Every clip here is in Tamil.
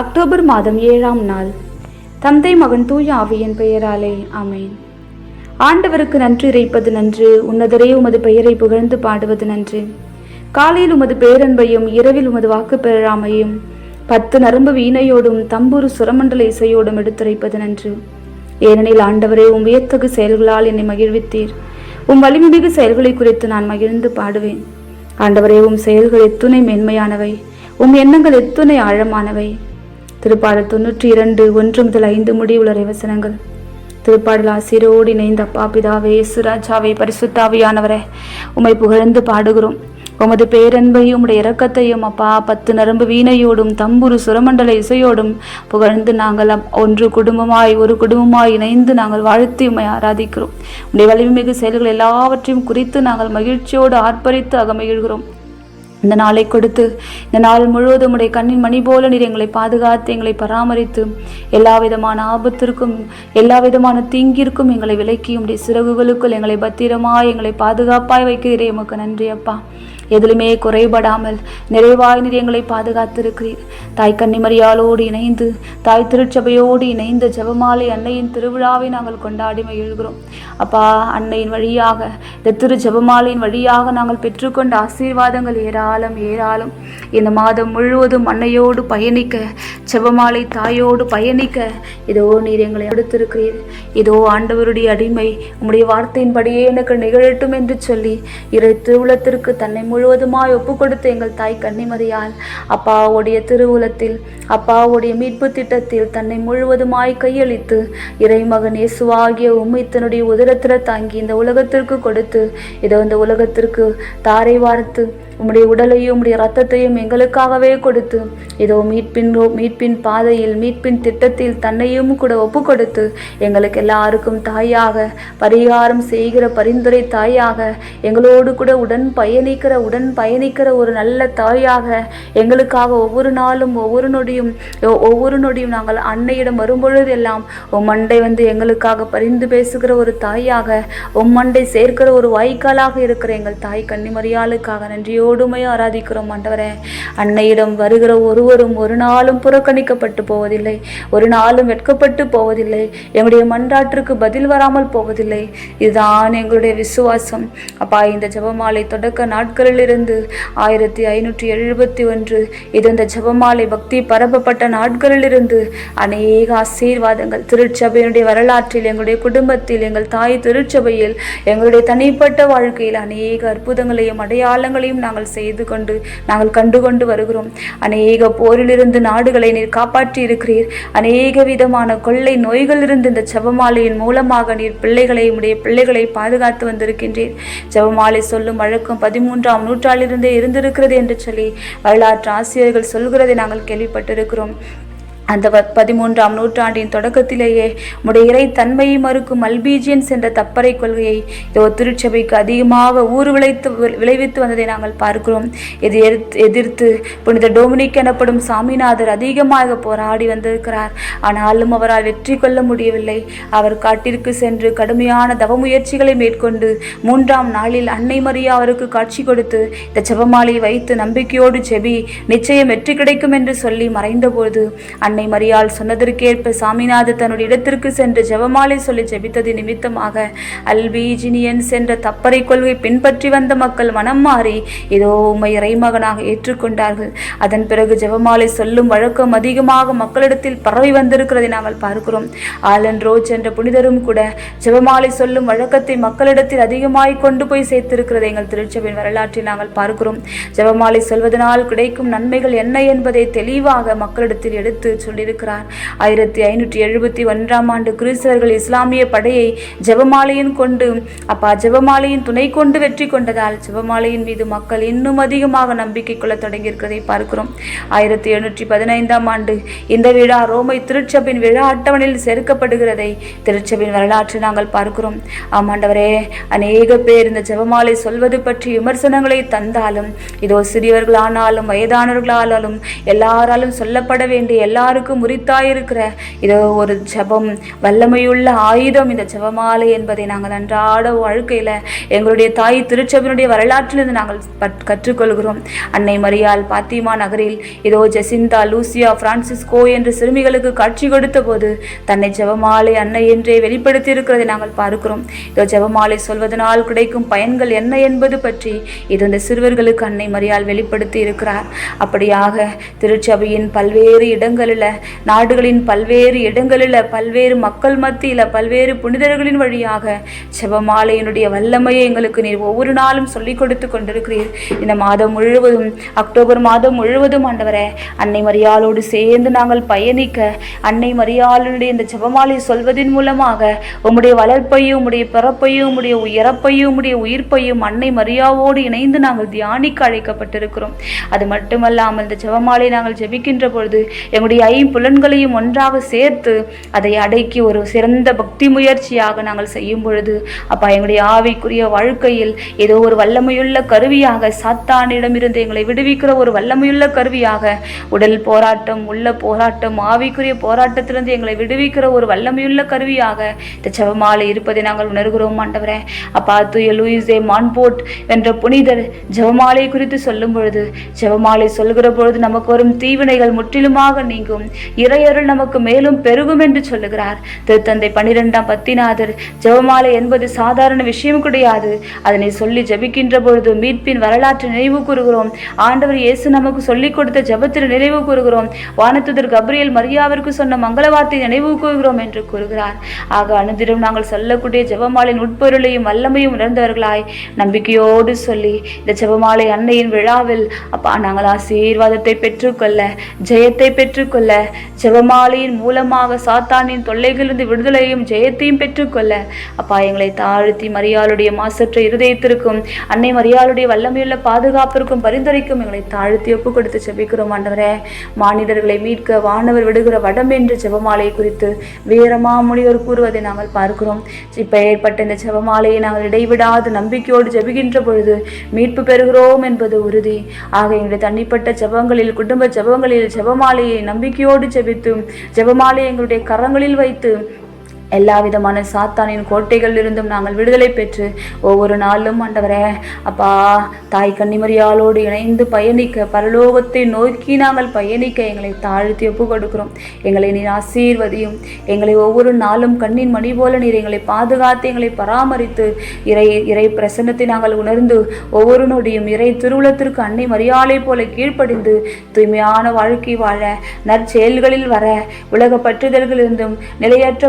அக்டோபர் மாதம் ஏழாம் நாள். தந்தை மகன் தூய ஆவியின் பெயராலே ஆமென். ஆண்டவருக்கு நன்றி இறைப்பது நன்று உன்னதரே உமது பெயரை புகழ்ந்து பாடுவது நன்று. காலையில் உமது பேரன்பையும் இரவில் உமது வாக்கு பெறாமையும் பத்து நரம்பு வீணையோடும் தம்பூரு சுரமண்டல இசையோடும் எடுத்துரைப்பது நன்று. ஏனெனில் ஆண்டவரே உம் வியத்தகு செயல்களால் என்னை மகிழ்வித்தீர். உம் வலிமிகு செயல்களை குறித்து நான் மகிழ்ந்து பாடுவேன். ஆண்டவரே உம் செயல்கள் எத்துணை மேன்மையானவை. உம் எண்ணங்கள் எத்துணை ஆழமானவை. திருப்பாடல் தொன்னூற்றி இரண்டு ஒன்று முதல் ஐந்து முடிவுள்ள வசனங்கள் திருப்பாடல் ஆசிரோடு இணைந்த அப்பா பிதாவே சுராஜாவே பரிசுத்தாவியானவரே உமை புகழ்ந்து பாடுகிறோம். உமது பேரன்பையும் உம்முடைய இரக்கத்தையும் அப்பா பத்து நரம்பு வீணையோடும் தம்புரு சுரமண்டல இசையோடும் புகழ்ந்து நாங்கள் அப்- ஒன்று குடும்பமாய் ஒரு குடும்பமாய் இணைந்து நாங்கள் வாழ்த்தி உம்மை ஆராதிக்கிறோம். உடைய வலிமைமிகு செயல்கள் எல்லாவற்றையும் குறித்து நாங்கள் மகிழ்ச்சியோடு ஆர்ப்பரித்து அகமகிழ்கிறோம். இந்த நாளை கொடுத்து இந்த நாள் முழுவதும் உடைய கண்ணின் மணி போல நீர் எங்களை பாதுகாத்து எங்களை பராமரித்து எல்லா விதமான ஆபத்திற்கும் எல்லா விதமான தீங்கிற்கும் எங்களை விலக்கி உடைய சிறகுகளுக்குள் எங்களை பத்திரமாய் எங்களை பாதுகாப்பாய் வைக்கிறீரே. உமக்கு நன்றி அப்பா. எதிலுமே குறைபடாமல் நிறைவாய் நீர் எங்களை பாதுகாத்திருக்கிறீர். தாய் கன்னிமரியாலோடு இணைந்து தாய் திருச்சபையோடு இணைந்து ஜெபமாலை அன்னையின் திருவிழாவை நாங்கள் கொண்டாடி மகிழ்கிறோம் அப்பா அன்னையின் வழியாக இந்த திரு ஜெபமாலையின் வழியாக நாங்கள் பெற்றுக்கொண்ட ஆசீர்வாதங்கள் ஏராளம் ஏராளம். இந்த மாதம் முழுவதும் அன்னையோடு பயணிக்க ஜெபமாலை தாயோடு பயணிக்க இதோ நீர் எங்களை எடுத்திருக்கிறீர். இதோ ஆண்டவருடைய அடிமை உம்முடைய வார்த்தையின்படியே எனக்கு நிகழட்டும் என்று சொல்லி இறை திருவிழத்திற்கு தன்னை முழுவதுமாய் ஒப்பு கொடுத்து எங்கள் தாய் கன்னிமரியால் அப்பாவுடைய திருவுலத்தில் அப்பாவுடைய மீட்பு திட்டத்தில் தன்னை முழுவதுமாய் கையளித்து இறைமகன் இயேசுவாகிய உம்மை தன்னுடைய உதரத்தில் தாங்கி இந்த உலகத்திற்கு கொடுத்து இதோ இந்த உலகத்திற்கு தாரை வார்த்து உம்முடைய உடலையும் உம்முடைய ரத்தத்தையும் எங்களுக்காகவே கொடுத்து இதோ மீட்பின் ரோ- மீட்பின் பாதையில் மீட்பின் திட்டத்தில் தன்னையும் கூட ஒப்பு கொடுத்து எங்களுக்கு எல்லாருக்கும் தாயாக பரிகாரம் செய்கிற பரிந்துரை தாயாக எங்களோடு கூட உடன் பயணிக்கிற உடன் பயணிக்கிற ஒரு நல்ல தாயாக எங்களுக்காக ஒவ்வொரு நாளும் ஒவ்வொரு நொடியும் ஒவ்வொரு நொடியும் நாங்கள் அன்னையிடம் வரும்பொழுது எல்லாம் மண்டை வந்து எங்களுக்காக பரிந்து பேசுகிற ஒரு தாயாக உம் மண்டை சேர்க்கிற ஒரு வாய்க்காலாக இருக்கிற எங்கள் தாய் கன்னிமரியாளுக்காக நன்றியோடுமை ஆராதிக்கிறோம் ஆண்டவரே. அன்னையிடம் வருகிற ஒருவரும் ஒரு நாளும் புறக்கணிக்கப்பட்டு போவதில்லை ஒரு நாளும் வெட்கப்பட்டு போவதில்லை எங்களுடைய மன்றாற்றுக்கு பதில் வராமல் போவதில்லை. இதுதான் எங்களுடைய விசுவாசம். அப்பா இந்த ஜபமாலை தொடக்க நாட்களிலிருந்து ஆயிரத்தி ஐநூற்றி எழுபத்தி ஒன்று இது இந்த ஜபமாலை பக்தி பரப்பப்பட்ட நாட்களிலிருந்து அநேக ஆசீர்வாதங்கள் திருச்சபையினுடைய வரலாற்றில் எங்களுடைய குடும்பத்தில் எங்கள் தாய் திருச்சபையில் எங்களுடைய தனிப்பட்ட வாழ்க்கையில் அநேக அற்புதங்களையும் அடையாளங்களையும் நாங்கள் செய்து கொண்டு நாங்கள் கண்டுகொண்டு வருகிறோம். அநேக போரிலிருந்து நாடுகளை நீர் காப்பாற்றி இருக்கிறீர் அநேக விதமான கொள்ளை நோய்களிலிருந்து இந்த ஜபமாலையின் மூலமாக நீர் பிள்ளைகளை உடைய பிள்ளைகளை பாதுகாத்து வந்திருக்கின்றீர். ஜபமாலை சொல்லும் வழக்கம் பதிமூன்றாம் நூற்றாண்டிலிருந்தே இருந்திருக்கிறது என்று சொல்லி வரலாற்று ஆசிரியர்கள் சொல்கிறதை நாங்கள் கேள்விப்பட்டிருக்கிறோம். அந்த வ- பதிமூன்றாம் நூற்றாண்டின் தொடக்கத்திலேயே உடைய இறை தன்மையை மறுக்கும் மல்பீஜியன்ஸ் என்ற தப்பறை கொள்கையை இதோ திருச்சபைக்கு அதிகமாக ஊர் விளைத்து விளைவித்து வந்ததை நாங்கள் பார்க்கிறோம். இதை எதிர்த்து எதிர்த்து புனித டொமினிக் எனப்படும் சாமிநாதர் அதிகமாக போராடி வந்திருக்கிறார். ஆனாலும் அவரால் வெற்றி கொள்ள முடியவில்லை. அவர் காட்டிற்கு சென்று கடுமையான தவ முயற்சிகளை மேற்கொண்டு மூன்றாம் நாளில் அன்னை மரியா அவருக்கு காட்சி கொடுத்து இந்த செபமாலையை வைத்து நம்பிக்கையோடு செபி நிச்சயம் வெற்றி கிடைக்கும் என்று சொல்லி மறைந்தபோது அன்னை மரியாள் சொன்னதற்கேற்ப சாமிநாதர் தன்னுடைய இடத்திற்கு சென்று ஜெபமாலை சொல்லி ஜெபித்தது நிமித்தமாக அல்பீஜினியன்ஸ் என்ற தப்பறை கொள்கை பின்பற்றி வந்த மக்கள் மனம் மாறி ஏதோ உம்மை இறைமகனாக ஏற்றுக்கொண்டார்கள். அதன் பிறகு ஜெபமாலை சொல்லும் வழக்கம் அதிகமாக மக்களிடத்தில் பரவி வந்திருக்கிறதை நாங்கள் பார்க்கிறோம். ஆலன் ரோஜ் என்ற புனிதரும் கூட ஜெபமாலை சொல்லும் வழக்கத்தை மக்களிடத்தில் அதிகமாய் கொண்டு போய் சேர்த்திருக்கிறதை எங்கள் திருச்சபையின் வரலாற்றில் நாங்கள் பார்க்கிறோம். ஜெபமாலை சொல்வதனால் கிடைக்கும் நன்மைகள் என்ன என்பதை தெளிவாக மக்களிடத்தில் எடுத்து சொல்லியிருக்கிறார். ஆயிரத்தி ஐநூற்றி எழுபத்தி ஒன்றாம் ஆண்டு கிறிஸ்தவர்கள் இஸ்லாமிய படையை ஜபமாலையின் கொண்டு அப்பா ஜபமாலையின் துணை கொண்டு வெற்றி கொண்டதால் ஜபமாலையின் மீது மக்கள் இன்னும் அதிகமாக நம்பிக்கை கொள்ள தொடங்கியிருக்கிறதை பார்க்கிறோம். ஆயிரத்தி எழுநூற்றி பதினைந்தாம் ஆண்டு இந்த விழா ரோமை திருச்சபின் விழா அட்டவணையில் சேர்க்கப்படுகிறதை திருச்சபின் வரலாற்றை நாங்கள் பார்க்கிறோம். ஆமாண்டவரே அநேக பேர் இந்த ஜபமாலை சொல்வது பற்றி விமர்சனங்களை தந்தாலும் இதோ சிறியவர்களானாலும் வயதானவர்களானாலும் எல்லாராலும் சொல்லப்பட வேண்டிய எல்லாரும் எல்லாருக்கும் உரித்தாயிருக்கிற இதோ ஒரு ஜபம் வல்லமையுள்ள ஆயுதம் இந்த ஜபமாலை என்பதை நாங்கள் அன்றாட வாழ்க்கையில் எங்களுடைய தாய் திருச்சபையினுடைய வரலாற்றிலிருந்து நாங்கள் கற்றுக்கொள்கிறோம். அன்னை மரியால் பாத்திமா நகரில் இதோ ஜெசிந்தா லூசியா பிரான்சிஸ்கோ என்று சிறுமிகளுக்கு காட்சி கொடுத்த போது தன்னை ஜபமாலை அன்னை என்றே வெளிப்படுத்தி இருக்கிறதை நாங்கள் பார்க்கிறோம். இதோ ஜபமாலை சொல்வதனால் கிடைக்கும் பயன்கள் என்ன என்பது பற்றி இது இந்த சிறுவர்களுக்கு அன்னை மரியால் வெளிப்படுத்தி இருக்கிறார் அப்படியாக திருச்சபையின் பல்வேறு இடங்களில் நாடுகளின் பல்வேறு இடங்களில் பல்வேறு மக்கள் மத்தியில் பல்வேறு புனிதர்களின் வழியாக செவமாலையினுடைய வல்லமையை எங்களுக்கு நீர் ஒவ்வொரு நாளும் சொல்லிக் கொடுத்து கொண்டிருக்கிறீர். இந்த மாதம் முழுவதும் அக்டோபர் மாதம் முழுவதும் ஆண்டவரே அன்னை மரியாளோடு சேர்ந்து நாங்கள் பயணிக்க அன்னை மரியாளுடைய இந்த செவமாலை சொல்வதன் மூலமாக உம்முடைய வளர்ப்பையும் உம்முடைய பிறப்பையும் உம்முடைய இறப்பையும் உம்முடைய உயிர்ப்பையும் அன்னை மரியாவோடு இணைந்து நாங்கள் தியானிக்க அழைக்கப்பட்டிருக்கிறோம். அது மட்டுமல்லாமல் இந்த ஜெபமாலை நாங்கள் ஜெபிக்கின்ற பொழுது எங்களுடைய ஐம்புலன்களையும் ஒன்றாக சேர்த்து அதை அடக்கி ஒரு சிறந்த பக்தி முயற்சியாக நாங்கள் செய்யும் பொழுது அப்பா எங்களுடைய ஆவிக்குரிய வாழ்க்கையில் ஏதோ ஒரு வல்லமையுள்ள கருவியாக சாத்தானிடமிருந்து எங்களை விடுவிக்கிற ஒரு வல்லமையுள்ள கருவியாக உடல் போராட்டம் உள்ள போராட்டம் ஆவிக்குரிய போராட்டத்திலிருந்து எங்களை விடுவிக்கிற ஒரு வல்லமையுள்ள கருவியாக இந்த ஜபமாலை இருப்பதை நாங்கள் உணர்கிறோம் ஆண்டவரே. அப்பா தூய லூயிஸே மான்போட் என்ற புனிதர் ஜெபமாலை குறித்து சொல்லும் பொழுது ஜபமாலை சொல்கிற பொழுது நமக்கு வரும் தீவினைகள் முற்றிலுமாக நீங்கும். இறையருள் நமக்கு மேலும் பெருகும் என்று சொல்லுகிறார். திருத்தந்தை பன்னிரெண்டாம் பத்திநாதர் ஜெபமாலை என்பது சாதாரண விஷயம் கிடையாது. அதனை சொல்லி ஜபிக்கின்ற பொழுது மீட்பின் வரலாற்றை நினைவு கூறுகிறோம். ஆண்டவர் இயேசு நமக்கு சொல்லிக் கொடுத்த ஜெபத்தில் நினைவு கூறுகிறோம். வானத்துதர் கப்ரியல் மரியாவிற்கு சொன்ன மங்கள வார்த்தை நினைவு கூறுகிறோம் என்று கூறுகிறார். ஆக அனுதினம் நாங்கள் சொல்லக்கூடிய ஜெபமாலின் உட்பொருளையும் வல்லமையும் உணர்ந்தவர்களாய் நம்பிக்கையோடு சொல்லி இந்த ஜெபமாலை அன்னையின் விழாவில் அப்பா நாங்கள் ஆசீர்வாதத்தை பெற்றுக்கொள்ள ஜெயத்தை பெற்றுக்கொள்ள ஜெபமாலையின் மூலமாக சாத்தானின் தொல்லைகளிலிருந்து விடுதலையும் ஜெயத்தையும் பெற்றுக்கொள்ள. அப்பா எங்களை தாழ்த்தி மரியாளுடைய மாசற்ற இருதயத்திற்கும் அன்னை மரியாளுடைய வல்லமையுள்ள பாதுகாப்பிற்கும் பரிந்துரைக்கும் எங்களை தாழ்த்தி ஒப்பு கொடுத்து செபிக்கிறோம் ஆண்டவரே. மானிடர்களை மீட்க வானவர் விடுகிற வடம் என்று ஜெபமாலை குறித்து வீரமா முனிவர் கூறுவதை நாங்கள் பார்க்கிறோம். இப்ப ஏற்பட்ட இந்த ஜெபமாலையை நாங்கள் இடைவிடாது நம்பிக்கையோடு ஜெபிக்கின்ற பொழுது மீட்பு பெறுகிறோம் என்பது உறுதி. ஆக எங்களுடைய தனிப்பட்ட ஜெபங்களில் குடும்ப ஜெபங்களில் ஜெபமாலையை நம்பிக்கையோடு ஜெபித்து ஜெபமாலை எங்களுடைய கரங்களில் வைத்து எல்லா விதமான சாத்தானின் கோட்டைகளிலிருந்தும் நாங்கள் விடுதலை பெற்று ஒவ்வொரு நாளும் ஆண்டவரே அப்பா தாய் கன்னிமரியாளோடு இணைந்து பயணிக்க பரலோகத்தை நோக்கி நாங்கள் பயணிக்க எங்களை தாழ்த்தி ஒப்பு கொடுக்கிறோம் எங்களை நீர் ஆசீர்வதியும். எங்களை ஒவ்வொரு நாளும் கண்ணின் மணி போல நீர் எங்களை பாதுகாத்து எங்களை பராமரித்து இறை இறை பிரசன்னத்தை நாங்கள் உணர்ந்து ஒவ்வொரு நொடியும் இறை திருவுளத்திற்கு அன்னை மரியாதை போல கீழ்ப்படிந்து தூய்மையான வாழ்க்கை வாழ நற்செயல்களில் வர உலக பற்றுதல்களிலிருந்தும் நிலையற்ற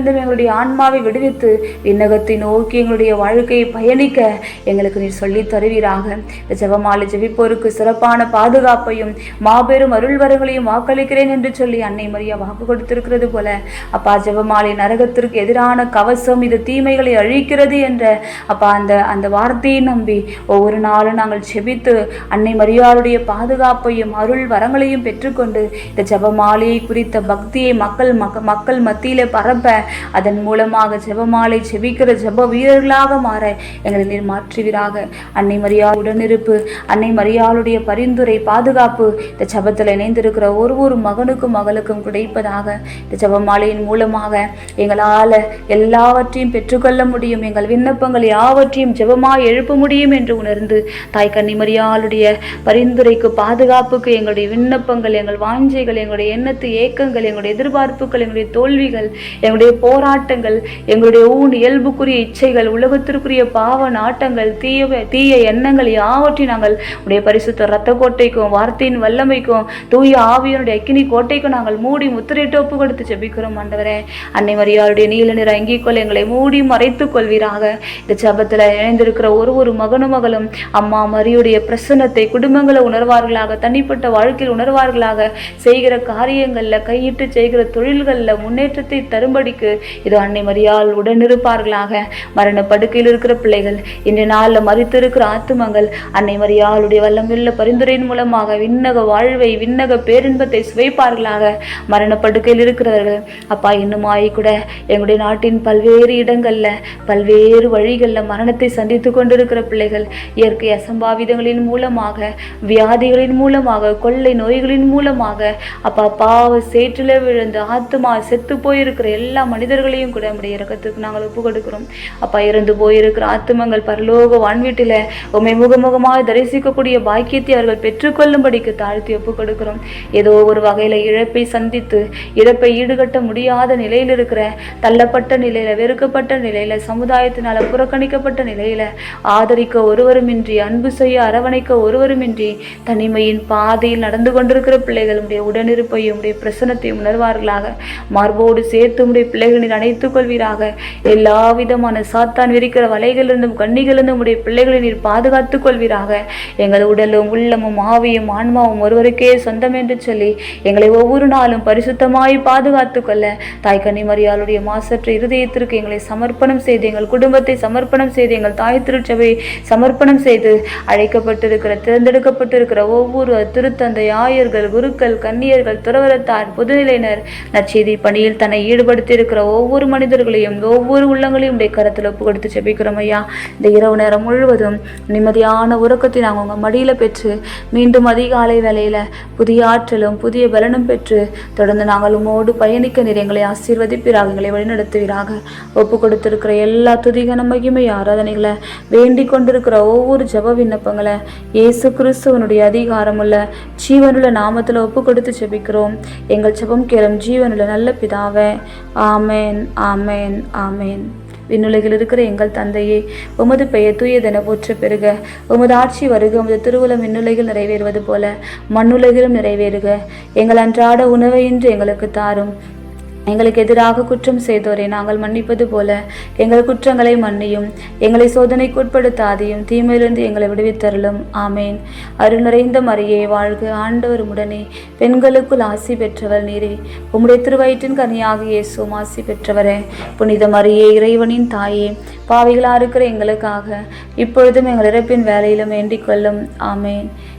பொருள்களிலிருந்தும் எங்களுடைய ஆன்மாவை விடுவித்து விண்ணகத்தை நோக்கி எங்களுடைய வாழ்க்கையை பயணிக்க எங்களுக்கு நீர் சொல்லி தருவீராக. இந்த ஜெபமாலை ஜெபிப்போருக்கு சிறப்பான பாதுகாப்பையும் மாபெரும் அருள்வரங்களையும் வாக்களிக்கிறேன் என்று சொல்லி அன்னை மரியா வாக்கு கொடுத்திருக்கிறது போல அப்பா ஜெபமாலை நரகத்திற்கு எதிரான கவசம் இது தீமைகளை அழிக்கிறது என்ற அப்பா அந்த அந்த வார்த்தையை நம்பி ஒவ்வொரு நாளும் நாங்கள் செபித்து அன்னை மரியாளுடைய பாதுகாப்பையும் அருள் வரங்களையும் பெற்றுக்கொண்டு இந்த ஜபமாலையை குறித்த பக்தியை மக்கள் மக்க மக்கள் மத்தியிலே பரப்ப அதன் மூலமாக ஜெபமாலை செபிக்கிற ஜெப வீரர்களாக மாற எங்களை நீர் மாற்றுவீராக. அன்னை மரியா உடனிருப்பு அன்னை மரியாளுடைய பரிந்துரை பாதுகாப்பு இந்த ஜபத்தில் இணைந்திருக்கிற ஒரு ஒரு மகனுக்கும் மகளுக்கும் கிடைப்பதாக. இந்த ஜபமாலையின் மூலமாக எங்களால் எல்லாவற்றையும் பெற்றுக்கொள்ள முடியும். எங்கள் விண்ணப்பங்கள் யாவற்றையும் ஜெபமாய் எழுப்ப முடியும் என்று உணர்ந்து தாய் கன்னிமரியாளுடைய பரிந்துரைக்கு பாதுகாப்புக்கு எங்களுடைய விண்ணப்பங்கள் எங்கள் வாஞ்சைகள் எங்களுடைய எண்ணத்து ஏக்கங்கள் எங்களுடைய எதிர்பார்ப்புகள் எங்களுடைய தோல்விகள் எங்களுடைய போராட்டங்கள் எங்களுடைய ஊன் இயல்புக்குரிய இச்சைகள் உலகத்திற்குரிய பாவ நாட்டங்கள் தீய தீய எண்ணங்கள் யாவற்றையும் நாங்கள் உடைய பரிசுத்த இரத்த கோட்டைக்கும் வார்த்தையின் வல்லமைக்கும் தூய ஆவியனுடைய அக்கினி கோட்டைக்கும் நாங்கள் மூடி முத்திரையிட்டு ஒப்பு கொடுத்து ஜெபிக்கிறோம் ஆண்டவரே. அன்னை மரியாளுடைய நீல நிற அங்கிக்கொள் எங்களை மூடி மறைத்துக் கொள்வீராக. இந்த ஜெபத்தில் இணைந்திருக்கிற ஒரு ஒரு மகனும் மகளும் அம்மா மரியுடைய பிரசன்னத்தை குடும்பங்களை உணர்வார்களாக தனிப்பட்ட வாழ்க்கையில் உணர்வார்களாக செய்கிற காரியங்களில் கையிட்டு செய்கிற தொழில்களில் முன்னேற்றத்தை தரும்படிக்கு செய்து இதோ அன்னை மரியாள் உடனிருப்பார்களாக மரண படுக்கையில் இருக்கிற பிள்ளைகள் இன்றைய நாளில் மறித்திருக்கிற ஆத்துமங்கள் அன்னை மரியாளுடைய வல்லமில்ல பரிந்துரையின் மூலமாக விண்ணக வாழ்வை விண்ணக பேரின்பத்தை சுவைப்பார்களாக. மரண படுக்கையில் இருக்கிறவர்கள் அப்பா இன்னுமாய் கூட எங்களுடைய நாட்டின் பல்வேறு இடங்களில் பல்வேறு வழிகளில் மரணத்தை சந்தித்து கொண்டிருக்கிற பிள்ளைகள் இயற்கை அசம்பாவிதங்களின் மூலமாக வியாதிகளின் மூலமாக கொள்ளை நோய்களின் மூலமாக அப்பா பாவ சேற்றில விழுந்து ஆத்துமா செத்து போயிருக்கிற எல்லா மனிதர்களையும் கூட நம்முடைய இறக்கத்துக்கு நாங்கள் ஒப்பு கொடுக்கிறோம் அப்பா இறந்து போயிருக்கிற ஆத்துமங்கள் பரலோக வான்வீட்டில் உண்மை முகமுகமாக தரிசிக்கக்கூடிய பாக்கியத்தை அவர்கள் பெற்றுக்கொள்ளும்படிக்கு தாழ்த்தி ஒப்பு கொடுக்கிறோம் ஏதோ ஒரு வகையில் இழப்பை சந்தித்து இழப்பை ஈடுகட்ட முடியாத நிலையில் இருக்கிற தள்ளப்பட்ட நிலையில் வெறுக்கப்பட்ட நிலையில் சமுதாயத்தினால் புறக்கணிக்கப்பட்ட நிலையில் ஆதரிக்க ஒருவருமின்றி அன்பு செய்ய அரவணைக்க ஒருவருமின்றி தனிமையின் பாதையில் நடந்து கொண்டிருக்கிற பிள்ளைகள் உடைய உடனிருப்பையும் உடைய பிரசனத்தையும் உணர்வார்களாக. மார்போடு சேர்த்து உடைய பிள்ளைகளை நீர் அணைத்துக் கொள்வீராக. எல்லா விதமான சாத்தான் விரிக்கிற வலைகளிலிருந்தும் கண்ணிகளிலிருந்தும் உடைய பிள்ளைகளை நீர் பாதுகாத்துக் கொள்வீராக. எங்கள் உடலும் உள்ளமும் ஆவியும் ஆன்மாவும் ஒருவருக்கே சொந்தம் என்று சொல்லி எங்களை ஒவ்வொரு நாளும் பரிசுத்தமாய் பாதுகாத்து கொள்ள. தாய் கன்னிமரியாளுடைய மாசற்ற இருதயத்திற்கு எங்களை சமர்ப்பணம் செய்து எங்கள் குடும்பத்தை சமர்ப்பணம் செய்து எங்கள் தாய் திருச்சபையை சமர்ப்பணம் செய்து அழைக்கப்பட்டிருக்கிற தேர்ந்தெடுக்கப்பட்டிருக்கிற ஒவ்வொரு திருத்தந்தை ஆயர்கள் குருக்கள் கன்னியர்கள் துறவரத்தார் புதுநிலையினர் நச்செய்தி பணியில் தன்னை ஈடுபடுத்தியிருக்க இருக்கிற ஒவ்வொரு மனிதர்களையும் ஒவ்வொரு உள்ளங்களையும் உடைய கரத்தில் ஒப்பு கொடுத்து செபிக்கிறோம் ஐயா. இந்த இரவு நேரம் முழுவதும் நிம்மதியான உறக்கத்தை நாங்கள் உங்கள் மடியில் பெற்று மீண்டும் அதிகாலை வேலையில் புதிய ஆற்றலும் புதிய பலனும் பெற்று தொடர்ந்து நாங்கள் உமோடு பயணிக்க நீர் எங்களை ஆசீர்வதிப்பீராக எங்களை வழிநடத்துவீராக. ஒப்பு கொடுத்திருக்கிற எல்லா துதிகன மகிமை ஆராதனைகளை வேண்டிக் கொண்டிருக்கிற ஒவ்வொரு ஜெப விண்ணப்பங்களை இயேசு கிறிஸ்துவனுடைய அதிகாரமுள்ள ஜீவனுள்ள நாமத்தில் ஒப்பு கொடுத்து ஜெபிக்கிறோம். எங்கள் ஜபம் கேளும் ஜீவனுள்ள நல்ல பிதாவே. ஆமேன் ஆமேன் ஆமேன். விண்ணுலகில் இருக்கிற எங்கள் தந்தையே உமது பெயர் தூயதென போற்ற பெருக. உமது ஆட்சி வருக உமது திருவுளம் விண்ணுலகில் நிறைவேறுவது போல மண்ணுலகிலும் நிறைவேறுக. எங்கள் அன்றாட உணவை இன்று எங்களுக்கு தாரும். எங்களுக்கு எதிராக குற்றம் செய்தோரை நாங்கள் மன்னிப்பது போல எங்கள் குற்றங்களை மன்னியும் எங்களை சோதனைக்கு உட்படுத்தாதையும் தீமையிலிருந்து எங்களை விடுவித்தருளும். ஆமேன். அருள் நிறைந்த மரியே வாழ்க ஆண்டவர் உடனே. பெண்களுக்குள் ஆசி பெற்றவர் நீரே. உம்முடைய திருவயிற்றின் கனியாக இயேசுவும் ஆசி பெற்றவரே. புனித மரியே இறைவனின் தாயே பாவிகளாக இருக்கிற எங்களுக்காக இப்பொழுதும் எங்கள் இறப்பின் வேலையிலும் வேண்டிக் கொள்ளும். ஆமேன்.